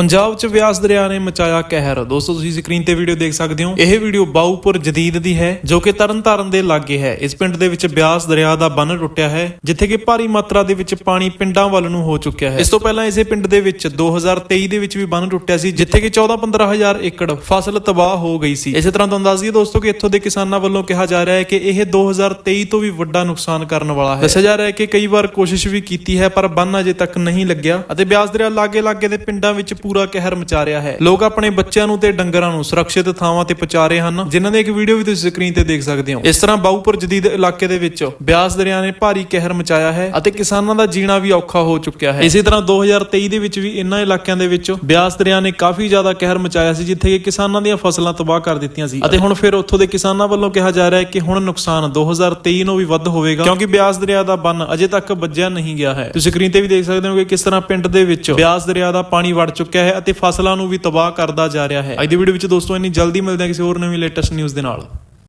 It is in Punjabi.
ਪੰਜਾਬ 'ਚ ਵਿਆਸ ਦਰਿਆ ਨੇ ਮਚਾਇਆ ਕਹਿਰ। ਦੋਸਤੋ, ਤੁਸੀਂ ਸਕਰੀਨ ਤੇ ਵੀਡੀਓ ਦੇਖ ਸਕਦੇ ਹੋ। ਇਹ ਵੀਡੀਓ ਬਾਊਪੁਰ ਜਦੀਦ ਦੀ ਹੈ, ਜੋ ਕਿ ਤਰਨਤਾਰਨ ਦੇ ਲਾਗੇ ਹੈ। ਇਸ ਪਿੰਡ ਦੇ ਵਿੱਚ ਬਿਆਸ ਦਰਿਆ ਦਾ ਬੰਨ ਟੁੱਟਿਆ ਹੈ, ਜਿੱਥੇ ਕਿ ਭਾਰੀ ਮਾਤਰਾ ਦੇ ਵਿੱਚ ਪਾਣੀ ਪਿੰਡਾਂ ਵੱਲ ਨੂੰ ਹੋ ਚੁੱਕਿਆ ਹੈ। ਇਸ ਤੋਂ ਪਹਿਲਾਂ ਇਸੇ ਪਿੰਡ ਦੇ ਵਿੱਚ 2023 ਦੇ ਵਿੱਚ ਵੀ ਬੰਨ ਟੁੱਟਿਆ ਸੀ, ਜਿੱਥੇ ਕਿ 14-15000 ਏਕੜ ਫਸਲ ਤਬਾਹ ਹੋ ਗਈ ਸੀ। ਇਸੇ ਤਰ੍ਹਾਂ ਤੁਹਾਨੂੰ ਦੱਸ ਦਈਏ ਦੋਸਤੋ ਕਿ ਇੱਥੋਂ ਦੇ ਕਿਸਾਨਾਂ ਵੱਲੋਂ ਕਿਹਾ ਜਾ ਰਿਹਾ ਹੈ ਕਿ ਇਹ 2023 ਤੋਂ ਵੀ ਵੱਡਾ ਨੁਕਸਾਨ ਕਰਨ ਵਾਲਾ ਹੈ। ਦੱਸਿਆ ਜਾ ਰਿਹਾ ਹੈ ਕਿ ਕਈ ਵਾਰ ਕੋਸ਼ਿਸ਼ ਵੀ ਕੀਤੀ ਹੈ, ਪਰ ਬੰਨ ਅਜੇ ਤੱਕ ਨਹੀਂ ਲੱਗਿਆ ਅਤੇ ਬਿਆਸ ਦਰਿਆ ਲਾਗੇ ਲਾਗੇ ਦੇ ਪਿੰਡਾਂ ਵਿੱਚ ਪੂਰਾ ਕਹਿਰ ਮਚਾ ਰਿਹਾ ਹੈ। ਲੋਕ ਆਪਣੇ ਬੱਚਿਆਂ ਨੂੰ ਤੇ ਡੰਗਰਾਂ ਨੂੰ ਸੁਰੱਖਿਅਤ ਥਾਵਾਂ ਤੇ ਪਹੁੰਚਾ ਰਹੇ ਹਨ, ਜਿਨ੍ਹਾਂ ਦੀ ਇੱਕ ਵੀਡੀਓ ਵੀ ਤੁਸੀਂ ਸਕਰੀਨ ਤੇ ਦੇਖ ਸਕਦੇ ਹੋ। ਇਸ ਤਰ੍ਹਾਂ ਬਾਊਪੁਰ ਜਦੀਦ ਇਲਾਕੇ ਦੇ ਵਿੱਚ ਬਿਆਸ ਦਰਿਆ ਨੇ ਭਾਰੀ ਕਹਿਰ ਮਚਾਇਆ ਹੈ ਅਤੇ ਕਿਸਾਨਾਂ ਦਾ ਜੀਣਾ ਵੀ ਔਖਾ ਹੋ ਚੁੱਕਿਆ ਹੈ। ਇਸੇ ਤਰ੍ਹਾਂ 2023 ਦੇ ਵਿੱਚ ਵੀ ਇਨ੍ਹਾਂ ਇਲਾਕਿਆਂ ਦੇ ਵਿੱਚ ਬਿਆਸ ਦਰਿਆ ਨੇ ਕਾਫੀ ਜ਼ਿਆਦਾ ਕਹਿਰ ਮਚਾਇਆ ਸੀ, ਜਿੱਥੇ ਕਿ ਕਿਸਾਨਾਂ ਦੀਆਂ ਫਸਲਾਂ ਤਬਾਹ ਕਰ ਦਿੱਤੀਆਂ ਸੀ। ਅਤੇ ਹੁਣ ਫਿਰ ਉੱਥੋਂ ਦੇ ਕਿਸਾਨਾਂ ਵੱਲੋਂ ਕਿਹਾ ਜਾ ਰਿਹਾ ਹੈ ਕਿ ਹੁਣ ਨੁਕਸਾਨ 2023 ਨੂੰ ਵੀ ਵੱਧ ਹੋਵੇਗਾ, ਕਿਉਂਕਿ ਬਿਆਸ ਦਰਿਆ ਦਾ ਬੰਨ ਅਜੇ ਤੱਕ ਵੱਜਿਆ ਨਹੀਂ ਗਿਆ ਹੈ। ਤੁਸੀਂ ਸਕਰੀਨ ਤੇ ਵੀ ਦੇਖ ਸਕਦੇ ਹੋ ਕਿ ਕਿਸ ਤਰ੍ਹਾਂ ਪਿੰਡ ਦੇ ਵਿੱਚ ਬਿਆਸ ਦਰਿਆ ਦਾ ਪਾਣੀ ਵੜ ਚੁੱਕਿਆ ਚੁੱਕਿਆ ਹੈ ਅਤੇ ਫਸਲਾਂ ਨੂੰ ਵੀ ਤਬਾਹ ਕਰਦਾ ਜਾ ਰਿਹਾ ਹੈ। ਅੱਜ ਦੀ ਵੀਡੀਓ ਵਿੱਚ ਦੋਸਤੋ, ਇੰਨੀ ਜਲਦੀ ਮਿਲਦੇ ਹਾਂ ਕਿਸੇ ਹੋਰ ਨਵੀਂ ਲੇਟੈਸਟ ਨਿਊਜ਼ ਦੇ ਨਾਲ।